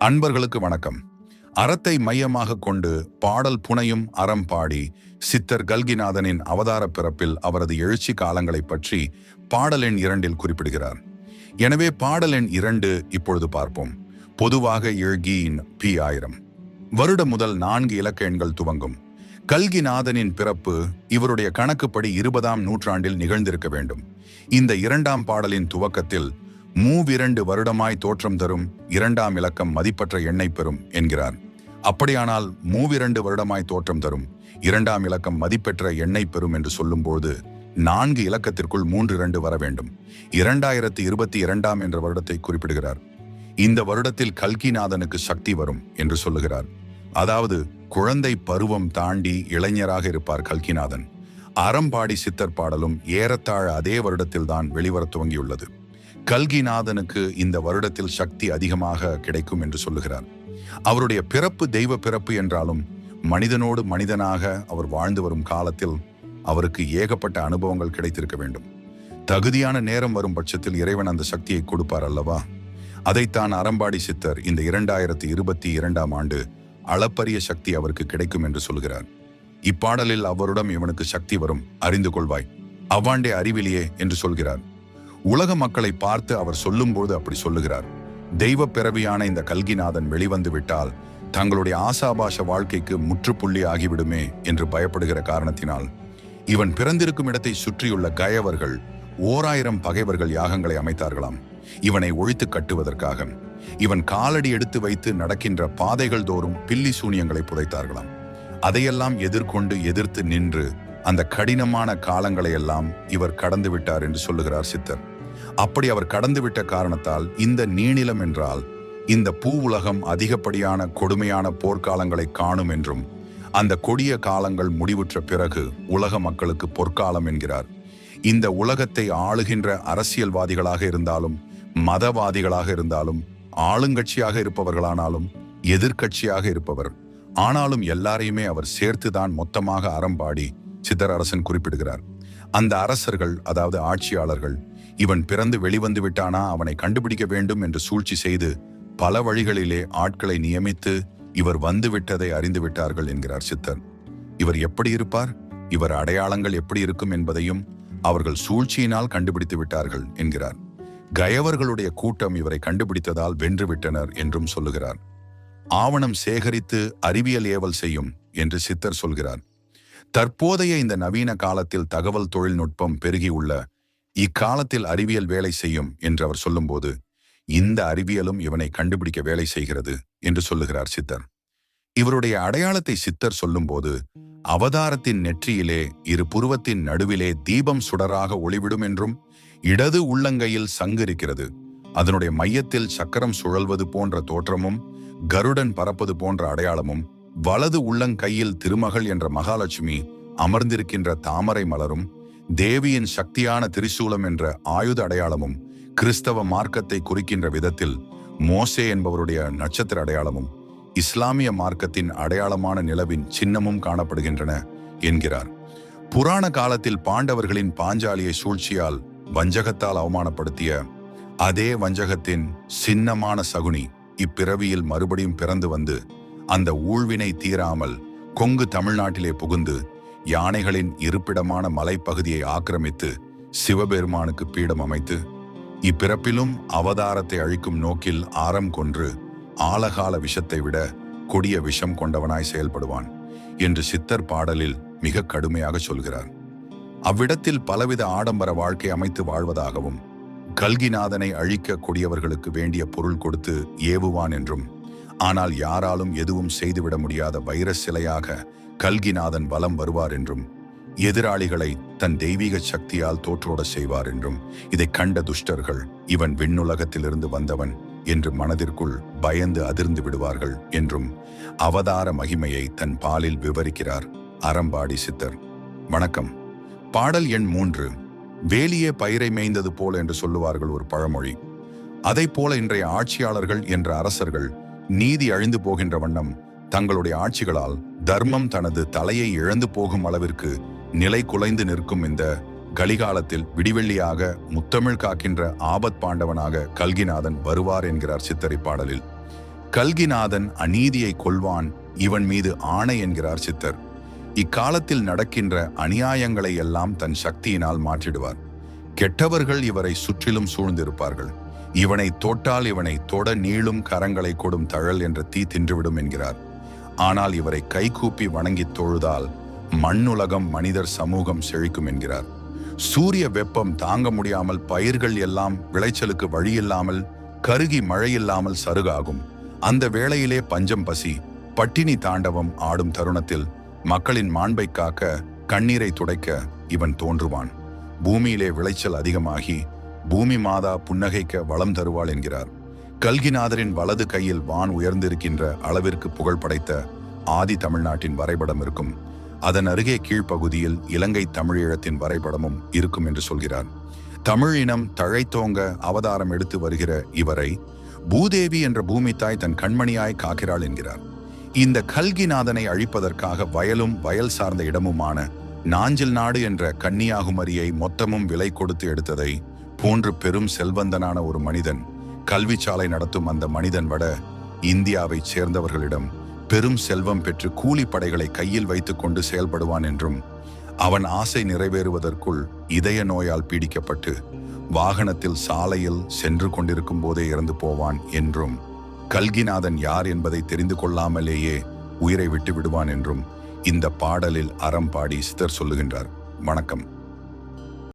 அன்பர்களுக்கு வணக்கம். அறத்தை மையமாக கொண்டு பாடல் புனையும் அறம் பாடி சித்தர் கல்கிநாதனின் அவதார பிறப்பில் அவரது எழுச்சி காலங்களைப் பற்றி பாடல் எண் இரண்டில் குறிப்பிடுகிறார். எனவே பாடல் எண் இரண்டு இப்பொழுது பார்ப்போம். பொதுவாக எழுகியின் பி ஆயிரம். வருடம் முதல் நான்கு இலக்க எண்கள் துவங்கும். கல்கிநாதனின் பிறப்பு இவருடைய கணக்குப்படி இருபதாம் நூற்றாண்டில் நிகழ்ந்திருக்க வேண்டும். இந்த இரண்டாம் பாடலின் துவக்கத்தில் மூவிரண்டு வருடமாய் தோற்றம் தரும் இரண்டாம் இலக்கம் மதிப்பற்ற எண்ணெய் பெறும் என்கிறார். அப்படியானால் மூவிரண்டு வருடமாய் தோற்றம் தரும் இரண்டாம் இலக்கம் மதிப்பெற்ற எண்ணெய் பெறும் என்று சொல்லும்போது நான்கு இலக்கத்திற்குள் மூன்று இரண்டு வர வேண்டும். இரண்டாயிரத்தி இருபத்தி இரண்டாம் என்ற வருடத்தை குறிப்பிடுகிறார். இந்த வருடத்தில் கல்கிநாதனுக்கு சக்தி வரும் என்று சொல்லுகிறார். அதாவது குழந்தை பருவம் தாண்டி இளைஞராக இருப்பார் கல்கிநாதன். அறம்பாடி சித்தர் பாடலும் ஏறத்தாழ அதே வருடத்தில்தான் வெளிவர துவங்கியுள்ளது. கல்கிநாதனுக்கு இந்த வருடத்தில் சக்தி அதிகமாக கிடைக்கும் என்று சொல்லுகிறார். அவருடைய பிறப்பு தெய்வ பிறப்பு என்றாலும் மனிதனோடு மனிதனாக அவர் வாழ்ந்து வரும் காலத்தில் அவருக்கு ஏகப்பட்ட அனுபவங்கள் கிடைத்திருக்க வேண்டும். தகுதியான நேரம் வரும் பட்சத்தில் இறைவன் அந்த சக்தியை கொடுப்பார் அல்லவா? அதைத்தான் அறம்பாடி சித்தர் இந்த இரண்டாயிரத்தி இருபத்தி இரண்டாம் ஆண்டு அளப்பரிய சக்தி அவருக்கு கிடைக்கும் என்று சொல்கிறார். இப்பாடலில் அவருடன் இவனுக்கு சக்தி வரும். அறிந்து கொள்வாய். அவ்வாண்டே அறிவிலியே என்று சொல்கிறார். உலக மக்களை பார்த்து அவர் சொல்லும்போது அப்படி சொல்லுகிறார். தெய்வ பிறவியான இந்த கல்கிநாதன் வெளிவந்து விட்டால் தங்களுடைய ஆசாபாச வாழ்க்கைக்கு முற்றுப்புள்ளி ஆகிவிடுமே என்று பயப்படுகிற காரணத்தினால் இவன் பிறந்திருக்கும் இடத்தை சுற்றியுள்ள கயவர்கள் ஓராயிரம் பகைவர்கள் யாகங்களை அமைத்தார்களாம். இவனை ஒழித்து கட்டுவதற்காக. இவன் காலடி எடுத்து வைத்து நடக்கின்ற பாதைகள் தோறும் பில்லி சூனியங்களை புதைத்தார்களாம். அதையெல்லாம் எதிர்கொண்டு எதிர்த்து நின்று அந்த கடினமான காலங்களை எல்லாம் இவர் கடந்து விட்டார் என்று சொல்லுகிறார் சித்தர். அப்படி அவர் கடந்துவிட்ட காரணத்தால் இந்த நீணிலம் என்றால் இந்த பூ உலகம் அதிகப்படியான கொடுமையான போர்க்காலங்களை காணும் என்றும் அந்த கொடிய காலங்கள் முடிவுற்ற பிறகு உலக மக்களுக்கு பொற்காலம் என்கிறார். இந்த உலகத்தை ஆளுகின்ற அரசியல்வாதிகளாக இருந்தாலும் மதவாதிகளாக இருந்தாலும் ஆளுங்கட்சியாக இருப்பவர்களானாலும் எதிர்க்கட்சியாக இருப்பவர் ஆனாலும் எல்லாரையுமே அவர் சேர்த்துதான் மொத்தமாக அறம்பாடி சித்தரரசன் குறிப்பிடுகிறார். அந்த அரசர்கள் அதாவது ஆட்சியாளர்கள் இவன் பிறந்து வெளிவந்து விட்டானா அவனை கண்டுபிடிக்க வேண்டும் என்று சூழ்ச்சி செய்து பல வழிகளிலே ஆட்களை நியமித்து இவர் வந்து விட்டதை அறிந்து விட்டார்கள் என்கிறார் சித்தர். இவர் எப்படி இருப்பார்? இவர் அடையாளங்கள் எப்படி இருக்கும் என்பதையும் அவர்கள் சூழ்ச்சியினால் கண்டுபிடித்து விட்டார்கள் என்கிறார். கயவர்களுடைய கூட்டம் இவரை கண்டுபிடித்ததால் வென்றுவிட்டனர் என்றும் சொல்லுகிறார். ஆவணம் சேகரித்து அறிவியல் ஏவல் செய்யும் என்று சித்தர் சொல்கிறார். தற்போதைய இந்த நவீன காலத்தில் தகவல் தொழில்நுட்பம் பெருகியுள்ள இக்காலத்தில் அறிவியல் வேலை செய்யும் என்று அவர் சொல்லும்போது இந்த அறிவியலும் இவனை கண்டுபிடிக்க வேலை செய்கிறது என்று சொல்லுகிறார் சித்தர். இவருடைய அடையாளத்தை சித்தர் சொல்லும்போது அவதாரத்தின் நெற்றியிலே இரு புருவத்தின் நடுவிலே தீபம் சுடராக ஒளிவிடும் என்றும் இடது உள்ளங்கையில் சங்கு இருக்கிறது. அதனுடைய மையத்தில் சக்கரம் சுழல்வது போன்ற தோற்றமும் கருடன் பறப்பது போன்ற அடையாளமும் வலது உள்ளங்கையில் திருமகள் என்ற மகாலட்சுமி அமர்ந்திருக்கின்ற தாமரை மலரும் தேவியின் சக்தியான திரிசூலம் என்ற ஆயுத அடையாளமும் கிறிஸ்தவ மார்க்கத்தை குறிக்கின்ற விதத்தில் மோசே என்பவருடைய நட்சத்திர அடையாளமும் இஸ்லாமிய மார்க்கத்தின் அடையாளமான நிலவின் சின்னமும் காணப்படுகின்றன என்கிறார். புராண காலத்தில் பாண்டவர்களின் பாஞ்சாலியை சூழ்ச்சியால் வஞ்சகத்தால் அவமானப்படுத்திய அதே வஞ்சகத்தின் சின்னமான சகுனி இப்பிறவியில் மறுபடியும் பிறந்து வந்து அந்த ஊழ்வினை தீராமல் கொங்கு தமிழ்நாட்டிலே புகுந்து யானைகளின் இருப்பிடமான மலைப்பகுதியை ஆக்கிரமித்து சிவபெருமானுக்கு பீடம் அமைத்து இப்பிறப்பிலும் அவதாரத்தை அழிக்கும் நோக்கில் ஆரம் கொன்று ஆலகால விஷத்தை விட கொடிய விஷம் கொண்டவனாய் செயல்படுவான் என்று சித்தர் பாடலில் மிக கடுமையாக சொல்கிறார். அவ்விடத்தில் பலவித ஆடம்பர வாழ்க்கை அமைத்து வாழ்வதாகவும் கல்கிநாதனை அழிக்க கொடியவர்களுக்கு வேண்டிய பொருள் கொடுத்து ஏவுவான் என்றும் ஆனால் யாராலும் எதுவும் செய்துவிட முடியாத வைரஸ் சிலையாக கல்கிநாதன் வலம் வருவார் என்றும் எதிராளிகளை தன் தெய்வீக சக்தியால் தோற்றோட செய்வார் என்றும் இதை கண்ட துஷ்டர்கள் இவன் விண்ணுலகத்திலிருந்து வந்தவன் என்று மனதிற்குள் பயந்து அதிர்ந்து விடுவார்கள் என்றும் அவதார மகிமையை தன் பாலில் விவரிக்கிறார் அறம்பாடி சித்தர். வணக்கம். பாடல் எண் மூன்று. வேலியே பயிரை மேய்ந்தது போல என்று சொல்லுவார்கள் ஒரு பழமொழி. அதை போல இன்றைய ஆட்சியாளர்கள் என்ற அரசர்கள் நீதி அழிந்து போகின்ற வண்ணம் தங்களுடைய ஆட்சிகளால் தர்மம் தனது தலையை இழந்து போகும் அளவிற்கு நிலை குலைந்து நிற்கும் இந்த கலிகாலத்தில் விடிவெள்ளியாக முத்தமிழ் காக்கின்ற ஆபத் பாண்டவனாக கல்கிநாதன் வருவார் என்கிறார் சித்தரி பாடலில். கல்கிநாதன் அநீதியை கொல்வான் இவன் மீது ஆணை என்கிறார் சித்தர். இக்காலத்தில் நடக்கின்ற அநியாயங்களை எல்லாம் தன் சக்தியினால் மாற்றிடுவார். கெட்டவர்கள் இவரை சுற்றிலும் சூழ்ந்திருப்பார்கள். இவனை தோட்டால் இவனை தொட நீளும் கரங்களை கொடும் தழல் என்ற தீ தின்றுவிடும் என்கிறார். ஆனால் இவரை கைகூப்பி வணங்கித் தொழுதால் மண்ணுலகம் மனிதர் சமூகம் செழிக்கும் என்கிறார். சூரிய வெப்பம் தாங்க முடியாமல் பயிர்கள் எல்லாம் விளைச்சலுக்கு வழியில்லாமல் கருகி மழையில்லாமல் சருகாகும். அந்த வேளையிலே பஞ்சம் பசி பட்டினி தாண்டவம் ஆடும் தருணத்தில் மக்களின் மாண்பை காக்க கண்ணீரை துடைக்க இவன் தோன்றுவான். பூமியிலே விளைச்சல் அதிகமாகி பூமி மாதா புன்னகைக்க வளம் தருவாள் என்கிறார். கல்கிநாதரின் வலது கையில் வான் உயர்ந்திருக்கின்ற அளவிற்கு புகழ் படைத்த ஆதி தமிழ்நாட்டின் வரைபடம் இருக்கும். அதன் அருகே கீழ்ப்பகுதியில் இலங்கை தமிழீழத்தின் வரைபடமும் இருக்கும் என்று சொல்கிறார் தமிழ் இனம் தழைத்தோங்க அவதாரம் எடுத்து வருகிற இவரை பூதேவி என்ற பூமி தாய் தன் கண்மணியாய் காக்கிறாள் என்கிறார். இந்த கல்கிநாதனை அழிப்பதற்காக வயலும் வயல் சார்ந்த இடமுமான நாஞ்சில் நாடு என்ற கன்னியாகுமரியை மொத்தமும் விலை கொடுத்து எடுத்ததை போன்று பெரும் செல்வந்தனான ஒரு மனிதன் கல்வி சாலை நடத்தும் அந்த மனிதன் வட இந்தியாவைச் சேர்ந்தவர்களிடம் பெரும் செல்வம் பெற்று கூலிப்படைகளை கையில் வைத்துக்கொண்டு செயல்படுவான் என்றும் அவன் ஆசை நிறைவேறுவதற்குள் இதய நோயால் பீடிக்கப்பட்டு வாகனத்தில் சாலையில் சென்று கொண்டிருக்கும் போதே இறந்து போவான் என்றும் கல்கிநாதன் யார் என்பதை தெரிந்து கொள்ளாமலேயே உயிரை விட்டு விடுவான் என்றும் இந்த பாடலில் அறம் பாடி சித்தர் சொல்லுகின்றார். வணக்கம்.